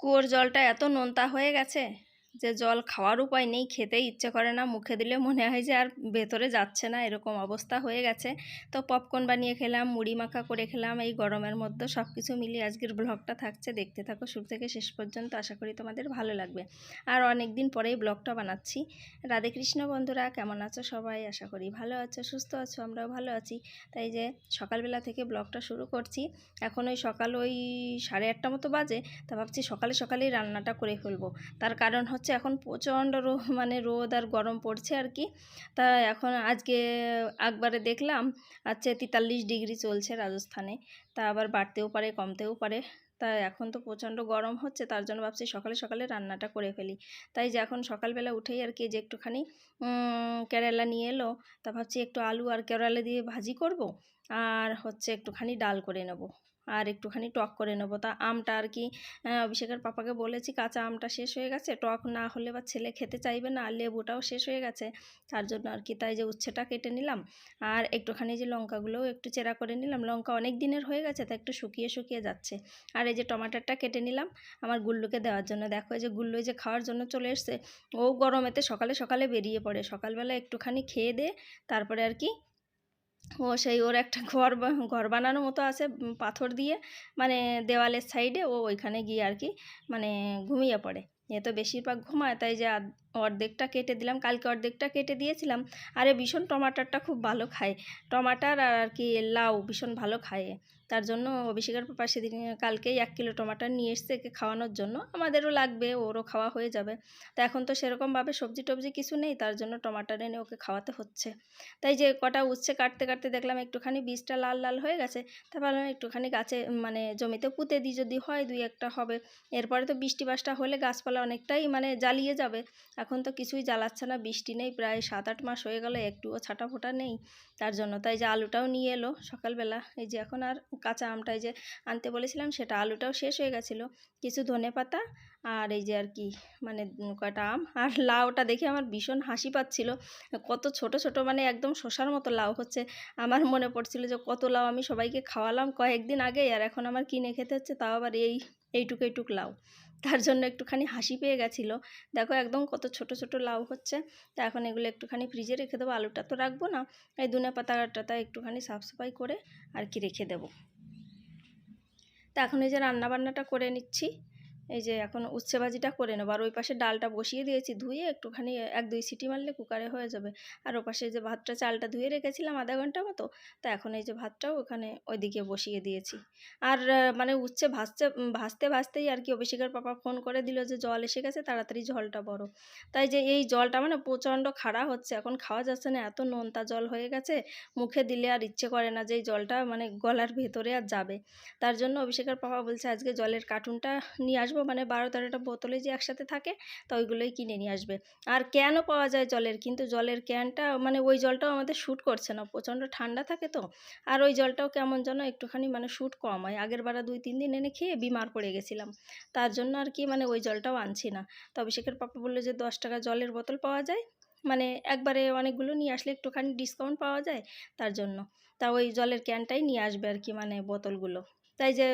কুয়োর জলটা এত নোনতা হয়ে গেছে? যে জল খাওয়ার উপায় নেই খেতে ইচ্ছে করে না, মুখে দিলে মনে হয় যে আর ভেতরে যাচ্ছে না, এরকম অবস্থা হয়ে গেছে। তো পপকর্ন বানিয়ে খেলাম, মুড়ি মাখা করে খেলাম, এই গরমের মধ্যে সব কিছু মিলিয়ে আজকের ব্লগটা থাকছে। দেখতে থাকো, শুরু থেকে শেষ পর্যন্ত আশা করি তোমাদের ভালো লাগবে। আর অনেক দিন পরেই ব্লগটা বানাচ্ছি। রাধে কৃষ্ণ বন্ধুরা, কেমন আছো সবাই? আশা করি ভালো আছো, সুস্থ আছো, আমরাও ভালো আছি। তাই যে সকালবেলা থেকে ব্লগটা শুরু করছি। এখন ওই সকাল ওই সাড়ে আটটা মতো বাজে, তা ভাবছি সকালে সকালেই রান্নাটা করে ফেলব। তার কারণ হচ্ছে এখন প্রচণ্ড রো মানে রোদ আর গরম পড়ছে আর কি। তা এখন আজকে একবারে দেখলাম আচ্ছা তেতাল্লিশ ডিগ্রি চলছে রাজস্থানে। তা আবার বাড়তেও পারে, কমতেও পারে। তা এখন তো প্রচণ্ড গরম হচ্ছে, তার জন্য ভাবছি সকালে সকালে রান্নাটা করে ফেলি। তাই যে এখন সকালবেলা উঠেই আর কি যে একটুখানি কেরালা নিয়ে এলো। তা ভাবছি একটু আলু আর কেরালা দিয়ে ভাজি করব, আর হচ্ছে একটুখানি ডাল করে নেব। আর একটুখানি টক করে নেব। তা আমটা আর কি অভিষেকের পাপাকে বলেছি কাঁচা আমটা শেষ হয়ে গেছে, টক না হলে বা ছেলে খেতে চাইবে না, আর লেবুটাও শেষ হয়ে গেছে। তার জন্য আর কি তাই যে উচ্ছেটা কেটে নিলাম, আর একটুখানি যে লঙ্কাগুলোও একটু চেরা করে নিলাম। লঙ্কা অনেক দিনের হয়ে গেছে, তা একটু শুকিয়ে শুকিয়ে যাচ্ছে। আর এই যে টমাটারটা কেটে নিলাম, আমার গুল্লুকে দেওয়ার জন্য। দেখো এই যে গুল্লু যে খাওয়ার জন্য চলে এসছে, ও গরমেতে সকালে সকালে বেরিয়ে পড়ে। সকালবেলা একটুখানি খেয়ে দে, তারপরে আর কি ও সেই ওর একটা ঘর ঘর বানানোর মতো আছে পাথর দিয়ে মানে দেওয়ালের সাইডে ও ওইখানে গিয়ে আর কি মানে ঘুমিয়ে পড়ে। এ তো বেশিরভাগ ঘুমায়, তাই যে অর্ধেকটা কেটে দিলাম, কালকে অর্ধেকটা কেটে দিয়েছিলাম। আরে ভীষণ টমাটারটা খুব ভালো খায়। টমাটার আর আর কি লাউ ভীষণ ভালো খায়। তার জন্য অভিষেকের পাপা সেদিন কালকেই এক কিলো টমাটার নিয়ে এসছে খাওয়ানোর জন্য। আমাদেরও লাগবে, ওরও খাওয়া হয়ে যাবে। তা এখন তো সেরকমভাবে সবজি টবজি কিছু নেই, তার জন্য টমাটার এনে ওকে খাওয়াতে হচ্ছে। তাই যে কটা উচ্ছে কাটতে কাটতে দেখলাম একটুখানি বীজটা লাল লাল হয়ে গেছে। তা ভাবলাম একটুখানি গাছে মানে জমিতে পুঁতে দিই, যদি হয় দুই একটা হবে। এরপরে তো বৃষ্টি বাসটা হলে গাছপালা অনেকটাই মানে জ্বালিয়ে যাবে। এখন তো কিছুই জ্বালাচ্ছে না, বৃষ্টি নেই, প্রায় সাত আট মাস হয়ে গেল, একটুও ছাটা ফোটা নেই। তার জন্য তাই যে আলুটাও নিয়ে এলো সকালবেলা। এই যে এখন আর কাঁচা আমটাই যে আনতে বলেছিলাম, সেটা আলুটাও শেষ হয়ে গেছিল। কিছু ধনে পাতা আর এই যে আর কি মানে কয়টা আম আর লাউটা দেখে আমার ভীষণ হাসি পাচ্ছিল। কত ছোট ছোট মানে একদম শশার মতো লাউ হচ্ছে। আমার মনে পড়ছিল যে কত লাউ আমি সবাইকে খাওয়ালাম কয়েকদিন আগে আর এখন আমার কিনে খেতে হচ্ছে, তাও আবার এই, এইটুক এইটুক লাউ। তার জন্য একটুখানি হাসি পেয়ে গেছিল। দেখো একদম কত ছোট ছোট লাউ হচ্ছে। তা এখন এগুলো একটুখানি ফ্রিজে রেখে দেবো। আলুটা তো রাখব না। এই দুনে পাতাটা একটুখানি সাফ সাফাই করে আর কি রেখে দেবো। তা এখন এই যে রান্নাবান্নাটা করে নিচ্ছি। এই যে এখন উচ্ছে ভাজিটা করে নেব। আর ওই পাশে ডালটা বসিয়ে দিয়েছি ধুয়ে একটুখানি এক দুই সিটি মারলে কুকারে হয়ে যাবে। আর ও পাশে যে ভাতটা চালটা ধুয়ে রেখেছিলাম আধা ঘণ্টা মতো, তা এখন এই যে ভাতটাও ওখানে ওইদিকে বসিয়ে দিয়েছি। আর মানে উচ্ছে ভাজতে ভাজতে ভাজতেই আর কি অভিষেকের পাপা ফোন করে দিল যে জল এসে গেছে, তাড়াতাড়ি জলটা বড়। তাই যে এই জলটা মানে প্রচণ্ড খাড়া হচ্ছে, এখন খাওয়া যাচ্ছে না, এত নোনতা জল হয়ে গেছে, মুখে দিলে আর ইচ্ছে করে না যে এই জলটা মানে গলার ভেতরে আর যাবে। তার জন্য অভিষেকের পাপা বলছে, আজকে জলের কার্টুনটা নিয়ে আসব মানে বারো তেরোটা বোতলে যে একসাথে থাকে, তো ওইগুলোই কিনে নিয়ে আসবে। আর ক্যানও পাওয়া যায় জলের, কিন্তু জলের ক্যানটা মানে ওই জলটাও আমাদের শ্যুট করছে না, প্রচণ্ড ঠান্ডা থাকে তো, আর ওই জলটাও কেমন যেন একটুখানি মানে শ্যুট কম হয়। আগের বারা দুই তিন দিন এনে খেয়ে বিমার পড়ে গেছিলাম, তার জন্য আর কি মানে ওই জলটাও আনছি না। তো অভিষেকের পাপা বলল যে, দশ টাকা জলের বোতল পাওয়া যায়? মানে একবারে অনেকগুলো নিয়ে আসলে একটুখানি ডিসকাউন্ট পাওয়া যায় তার জন্য। তা ওই জলের ক্যানটাই নিয়ে আসবে আর কি মানে বোতলগুলো। তাই যে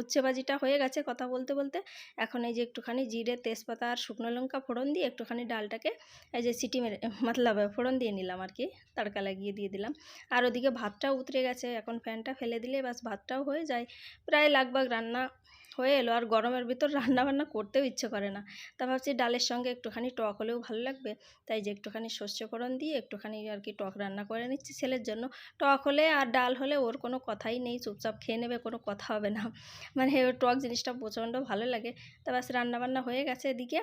উচ্ছে ভাজিটা হয়ে গেছে কথা বলতে বলতে। এখন এই যে একটুখানি জিরে, তেজপাতা আর শুকনো লঙ্কা ফোড়ন দিয়ে একটুখানি ডালটাকে এই যে সিটি মেরে, মতলব ফোড়ন দিয়ে নিলাম আর কি, তাড়কা লাগিয়ে দিয়ে দিলাম। আর ওদিকে ভাতটাও উতরে গেছে, এখন ফ্যানটা ফেলে দিলে বাস ভাতটাও হয়ে যায়। প্রায় লাগভাগ রান্না হয়ে এলো। আর গরমের ভিতর রান্নাবান্না করতেও ইচ্ছে করে না। তা ভাবছি ডালের সঙ্গে একটুখানি টক হলেও ভালো লাগবে। তাই যে একটুখানি শস্য ফোড়ন দিয়ে একটুখানি আর কি টক রান্না করে নিচ্ছি ছেলের জন্য। টক হলে আর ডাল হলে ওর কোনো কথাই নেই, চুপচাপ খেয়ে নেবে, কোনো কথা হবে না। মানে টক জিনিসটা প্রচণ্ড ভালো লাগে। তা বাস রান্নাবান্না হয়ে গেছে এদিকে।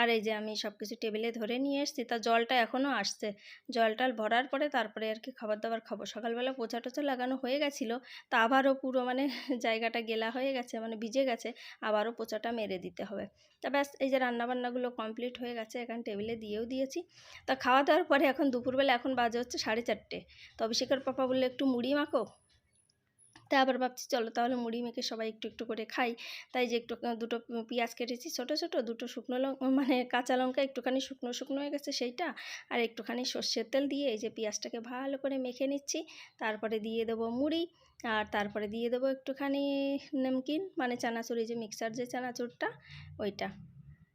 আর এই যে আমি সব কিছু টেবিলে ধরে নিয়ে এসেছি, তা জলটা এখনও আসছে। জলটাল ভরার পরে তারপরে আর কি খাবার দাবার খাব। সকালবেলা পোচা টোচা লাগানো হয়ে গেছিল, তা আবারও পুরো মানে জায়গাটা গেলা হয়ে গেছে মানে ভিজে গেছে, আবারও পোচাটা মেরে দিতে হবে। তা ব্যাস, এই যে রান্নাবান্নাগুলো কমপ্লিট হয়ে গেছে, এখন টেবিলে দিয়েও দিয়েছি। তা খাওয়া দাওয়ার পরে এখন দুপুরবেলা এখন বাজে হচ্ছে সাড়ে চারটে। তো অভিষেকের পাপা বললে, একটু মুড়ি মাখো? তা আবার ভাবছি, চলো তাহলে মুড়ি মেখে সবাই একটু একটু করে খাই। তাই যে একটু দুটো পেঁয়াজ কেটেছি ছোটো ছোটো, দুটো শুকনো লঙ্কা মানে কাঁচা লঙ্কা একটুখানি শুকনো শুকনো হয়ে গেছে সেইটা, আর একটুখানি সর্ষের তেল দিয়ে এই যে পেঁয়াজটাকে ভালো করে মেখে নিচ্ছি। তারপরে দিয়ে দেবো মুড়ি, আর তারপরে দিয়ে দেবো একটুখানি নমকিন মানে চানাচুর, এই যে মিক্সার যে চানাচুরটা, ওইটা।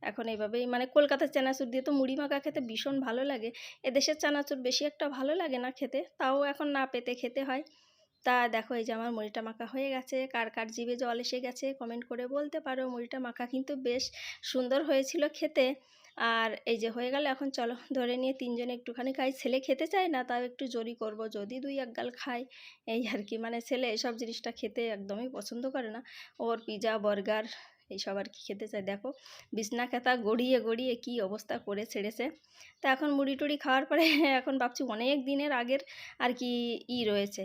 এখন এইভাবেই মানে কলকাতার চানাচুর দিয়ে তো মুড়ি মাখা খেতে ভীষণ ভালো লাগে। এদেশের চানাচুর বেশি একটা ভালো লাগে না খেতে, তাও এখন না পেতে খেতে হয়। তা দেখো এই যে আমার মুড়িটা মাখা হয়ে গেছে। কার কার জিভে জল এসে গেছে কমেন্ট করে বলতে পারো। মুড়িটা মাখা কিন্তু বেশ সুন্দর হয়েছিল খেতে। আর এই যে হয়ে গেল, এখন চলো ধরে নিয়ে তিনজনে একটুখানি খাই। ছেলে খেতে চায় না, তাও একটু জোরই করব। যদি দুই এক গাল খায়, এই আর কি। মানে ছেলে এসব জিনিসটা খেতে একদমই পছন্দ করে না। ওর পিজা, বার্গার এইসব আর কি খেতে চায়। দেখো, বিছনা খেতা গড়িয়ে গড়িয়ে কি অবস্থা করে ছেড়েছে। তা এখন মুড়ি টুড়ি খাওয়ার পরে এখন ভাবছি অনেক দিনের আগের আর কি ই রয়েছে।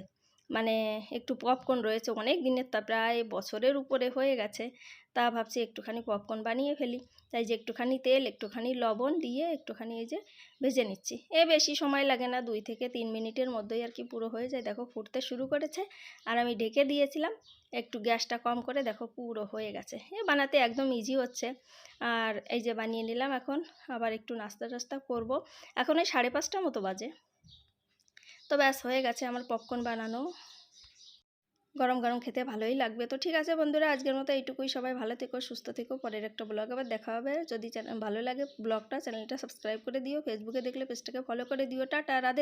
মানে একটু পপকর্ন রয়েছে অনেক দিনের তা প্রায় বছরের উপরে হয়ে গেছে। তা ভাবছি একটুখানি পপকর্ন বানিয়ে ফেলি। তাই যে একটুখানি তেল, একটুখানি লবণ দিয়ে একটুখানি এই যে ভেজে নিচ্ছি। এ বেশি সময় লাগে না, দুই থেকে তিন মিনিটের মধ্যেই আর কি পুরো হয়ে যায়। দেখো ফুটতে শুরু করেছে আর আমি ঢেকে দিয়েছিলাম। একটু গ্যাসটা কম করে দেখো পুরো হয়ে গেছে। এ বানাতে একদম ইজি হচ্ছে। আর এই যে বানিয়ে নিলাম এখন। আবার একটু নাস্তা টাস্তা করব। এখন ওই সাড়ে পাঁচটা মতো বাজে। তো ব্যাস, হয়ে গেছে আমার পপকর্ন বানানো। গরম গরম খেতে ভালোই লাগবে। তো ঠিক আছে বন্ধুরা, আজকের মতো এইটুকুই। সবাই ভালো থেকো, সুস্থ থেকো। পরের একটা ব্লগ আবার দেখা হবে। যদি ভালো লাগে ব্লগটা চ্যানেলটা সাবস্ক্রাইব করে দিও। ফেসবুকে দেখলে পেজটাকে ফলো করে দিও। টাটা, রাধে।